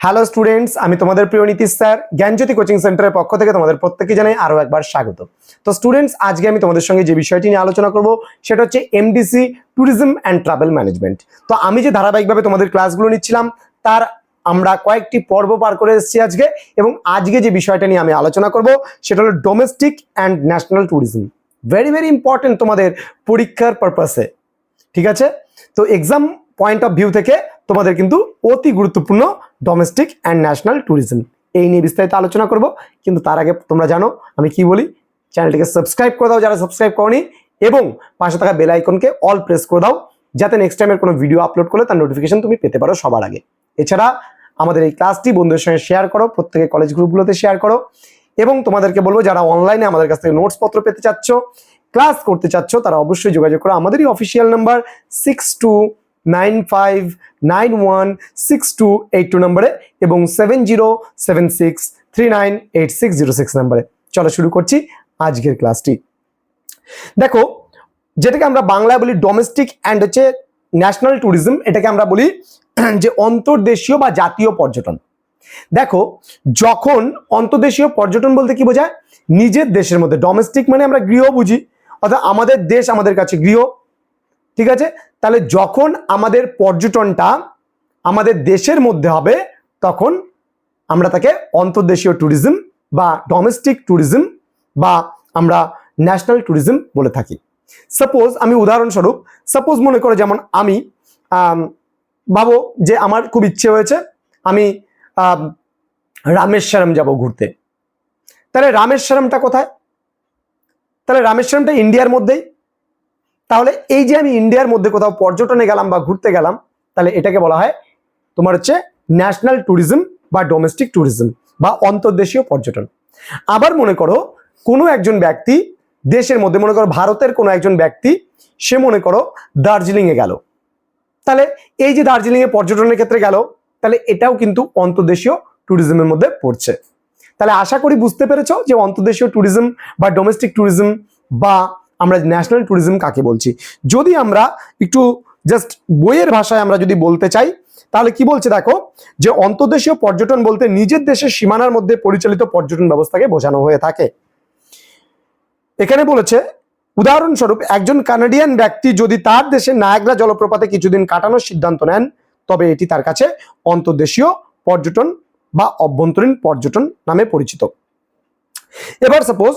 Hello students আমি তোমাদের প্রিয় নীতিশ স্যার, জ্ঞানজ্যোতি কোচিং সেন্টারের পক্ষ থেকে তোমাদের প্রত্যেকে জানাই আরও একবার স্বাগত। তো স্টুডেন্টস আজকে আমি তোমাদের সঙ্গে যে বিষয়টি নিয়ে আলোচনা করব, সেটা হচ্ছে MDC tourism and travel management তো আমি যে ধারাবাহিকভাবে তোমাদের ক্লাসগুলো নিচ্ছিলাম, তার আমরা কয়েকটি পর্ব পার করে এসেছি আজকে, এবং আজকে যে বিষয়টা নিয়ে আমি আলোচনা করব, সেটা হলো domestic and national tourism very very important তোমাদের পরীক্ষার পারপাসে ঠিক আছে? তো এক্সাম পয়েন্ট অফ ভিউ থেকে তোমাদের কিন্তু অতি গুরুত্বপূর্ণ ডোমেস্টিক অ্যান্ড ন্যাশনাল ট্যুরিজম এই নিয়ে বিস্তারিত আলোচনা করব, কিন্তু তার আগে তোমরা জানো, আমি কি বলি? চ্যানেলটিকে সাবস্ক্রাইব করে দাও যারা সাবস্ক্রাইব করনি, এবং পাশে থাকা বেল আইকনকে অল প্রেস করে দাও, যাতে নেক্সট টাইমের কোনো ভিডিও আপলোড করলে তার নোটিফিকেশন তুমি পেতে পারো সবার আগে। এছাড়া আমাদের এই ক্লাসটি বন্ধুদের সঙ্গে শেয়ার করো, প্রত্যেকে কলেজ গ্রুপগুলোতে শেয়ার করো, এবং তোমাদেরকে বলব, যারা অনলাইনে আমাদের কাছ থেকে নোটস পত্র পেতে চাচ্ছ ক্লাস করতে চাচ্ছ, তারা অবশ্যই যোগাযোগ করো। আমাদেরই official number six two nine five nine one six two eight two নম্বরে এবং seven zero seven six three nine eight six zero six নম্বরে। চলো শুরু করছি আজকের ক্লাসটি। দেখো, যেটাকে আমরা বাংলায় বলি ডোমেস্টিক অ্যান্ড হচ্ছে ন্যাশনাল ট্যুরিজম এটাকে আমরা বলি যে অন্তর্দেশীয় বা জাতীয় পর্যটন। দেখো, যখন অন্তর্দেশীয় পর্যটন বলতে কি বোঝায়? নিজের দেশের মধ্যে। ডোমেস্টিক মানে আমরা গৃহ বুঝি, অর্থাৎ আমাদের দেশ আমাদের কাছে গৃহ ঠিক আছে? তাহলে যখন আমাদের পর্যটনটা আমাদের দেশের মধ্যে হবে, তখন আমরা তাকে অন্তর্দেশীয় ট্যুরিজম বা ডোমেস্টিক ট্যুরিজম বা আমরা ন্যাশনাল ট্যুরিজম বলে থাকি। সাপোজ আমি উদাহরণস্বরূপ সাপোজ মনে করো যেমন আমি ভাবো যে আমার খুব ইচ্ছে হয়েছে আমি, রামেশ্বরম যাব ঘুরতে। তাহলে রামেশ্বরমটা কোথায়? তাহলে রামেশ্বরমটা ইন্ডিয়ার মধ্যেই। তাহলে এই যে আমি ইন্ডিয়ার মধ্যে কোথাও পর্যটনে গেলাম বা ঘুরতে গেলাম, তাহলে এটাকে বলা হয় তোমার হচ্ছে ন্যাশনাল ট্যুরিজম বা ডোমেস্টিক ট্যুরিজম বা অন্তর্দেশীয় পর্যটন। আবার মনে করো কোনো একজন ব্যক্তি দেশের মধ্যে, মনে করো ভারতের কোনো একজন ব্যক্তি, সে মনে করো দার্জিলিংয়ে গেল। তাহলে এই যে দার্জিলিংয়ে পর্যটনের ক্ষেত্রে গেল, তাহলে এটাও কিন্তু অন্তর্দেশীয় ট্যুরিজমের মধ্যে পড়ছে। তাহলে আশা করি বুঝতে পেরেছ যে অন্তর্দেশীয় ট্যুরিজম বা ডোমেস্টিক ট্যুরিজম বা আমরা ন্যাশনাল ট্যুরিজম কাকে বলছি? যদি আমরা একটু জাস্ট বইয়ের ভাষায় আমরা যদি বলতে চাই, তাহলে কি বলছে দেখো? যে অন্তর্দেশীয় পর্যটন বলতে নিজের দেশের সীমানার মধ্যে পরিচালিত পর্যটন ব্যবস্থাকে বোঝানো হয়ে থাকে। এখানে বলেছে, উদাহরণস্বরূপ, একজন কানাডিয়ান ব্যক্তি যদি তার দেশে নায়াগ্রা জলপ্রপাতে কিছুদিন কাটানোর সিদ্ধান্ত নেন, তবে এটি তার কাছে অন্তর্দেশীয় পর্যটন বা অভ্যন্তরীণ পর্যটন নামে পরিচিত। এবার সাপোজ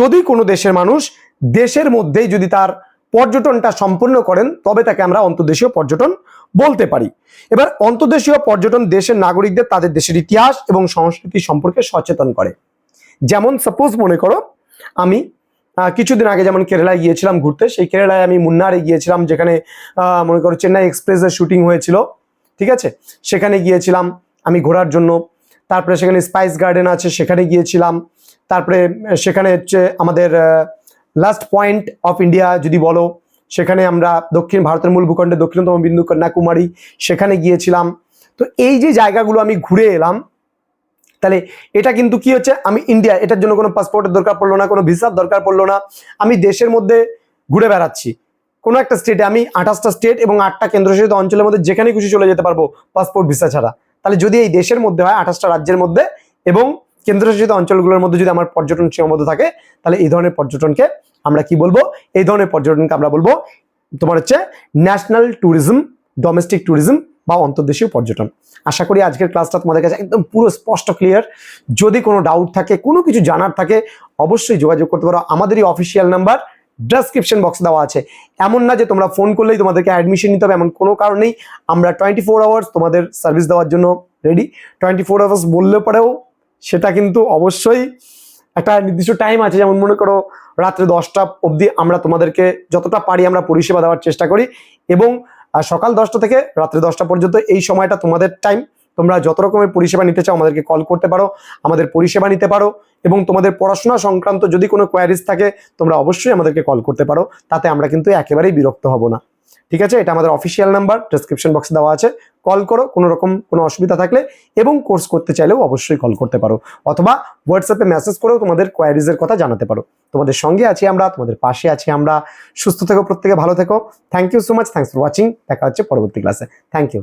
যদি কোনো দেশের মানুষ দেশের মধ্যেই যদি তার পর্যটনটা সম্পূর্ণ করেন, তবে তাকে আমরা অন্তর্দেশীয় পর্যটন বলতে পারি। এবার অন্তর্দেশীয় পর্যটন দেশের নাগরিকদের তাদের দেশের ইতিহাস এবং সংস্কৃতি সম্পর্কে সচেতন করে। যেমন সাপোজ মনে করো, আমি কিছুদিন আগে যেমন কেরালায় গিয়েছিলাম ঘুরতে, সেই কেরালায় আমি মুন্নারে গিয়েছিলাম, যেখানে মনে করো চেন্নাই এক্সপ্রেসের শুটিং হয়েছিল, ঠিক আছে? সেখানে গিয়েছিলাম, আমি ঘোরার জন্য। তারপরে সেখানে স্পাইস গার্ডেন আছে, সেখানে গিয়েছিলাম। তারপরে, সেখানে হচ্ছে আমাদের লাস্ট পয়েন্ট অফ ইন্ডিয়া যদি বলো, সেখানে আমরা দক্ষিণ ভারতের মূল ভূখণ্ডে দক্ষিণতম বিন্দু কন্যাকুমারী, সেখানে গিয়েছিলাম। তো এই যে জায়গাগুলো আমি ঘুরে এলাম, তাহলে এটা কিন্তু কি হচ্ছে? আমি ইন্ডিয়া এটার জন্য কোনো পাসপোর্টের দরকার পড়ল না, কোনো ভিসার দরকার পড়ল না। আমি দেশের মধ্যে ঘুরে বেড়াচ্ছি। কোনো একটা স্টেটে আমি আঠাশটা স্টেট এবং আটটা কেন্দ্রশাসিত অঞ্চলের মধ্যে যেখানে খুশি চলে যেতে পারব পাসপোর্ট ভিসা ছাড়া। তাহলে যদি এই দেশের মধ্যে হয়, আঠাশটা রাজ্যের মধ্যে এবং কেন্দ্রশাসিত অঞ্চলগুলোর মধ্যে যদি আমার পর্যটন সীমাবদ্ধ থাকে, তাহলে এই ধরনের পর্যটনকে আমরা কি বলব? এই ধরনের পর্যটনকে আমরা বলব তোমার হচ্ছে ন্যাশনাল ট্যুরিজম ডোমেস্টিক ট্যুরিজম বা অন্তর্দেশীয় পর্যটন। আশা করি আজকের ক্লাসটা তোমাদের কাছে একদম পুরো স্পষ্ট ক্লিয়ার যদি কোনো ডাউট থাকে, কোনো কিছু জানার থাকে, অবশ্যই যোগাযোগ করতে পারো। আমাদেরই অফিসিয়াল নাম্বার ডেসক্রিপশন বক্স দেওয়া আছে। এমন না যে তোমরা ফোন করলেই তোমাদেরকে অ্যাডমিশন নিতে হবে, এমন কোনো কারণেই আমরা টোয়েন্টি ফোর আওয়ার্স তোমাদের সার্ভিস দেওয়ার জন্য রেডি টোয়েন্টি ফোর আওয়ার্স বললে পরেও সেটা কিন্তু অবশ্যই একটা নির্দিষ্ট টাইম আছে। যেমন মনে করো রাত্রে দশটা অবধি আমরা তোমাদেরকে যতটা পারি আমরা পরিষেবা দেওয়ার চেষ্টা করি এবং সকাল দশটা থেকে রাত্রে দশটা পর্যন্ত এই সময়টা তোমাদের টাইম তোমরা যত রকমের পরিষেবা নিতে চাও আমাদেরকে কল করতে পারো, আমাদের পরিষেবা নিতে পারো এবং তোমাদের পড়াশোনা সংক্রান্ত যদি কোনো কোয়ারিজ থাকে তোমরা অবশ্যই আমাদেরকে কল করতে পারো। তাতে আমরা কিন্তু একেবারেই বিরক্ত হব না। ঠিক আছে? এটা আমাদের অফিসিয়াল নাম্বার ডেসক্রিপশন বক্সে দেওয়া আছে। কল করো, কোনো রকম কোনো অসুবিধা থাকলে এবং কোর্স করতে চাইলেও অবশ্যই কল করতে পারো। অথবা হোয়াটসঅ্যাপে মেসেজ করেও তোমাদের কোয়ারিজের কথা জানাতে পারো। তোমাদের সঙ্গে আছি আমরা, তোমাদের পাশে আছি আমরা। সুস্থ থেকো, প্রত্যেকে ভালো থেকো। Thank you so much thanks for watching দেখা হচ্ছে পরবর্তী ক্লাসে থ্যাংক ইউ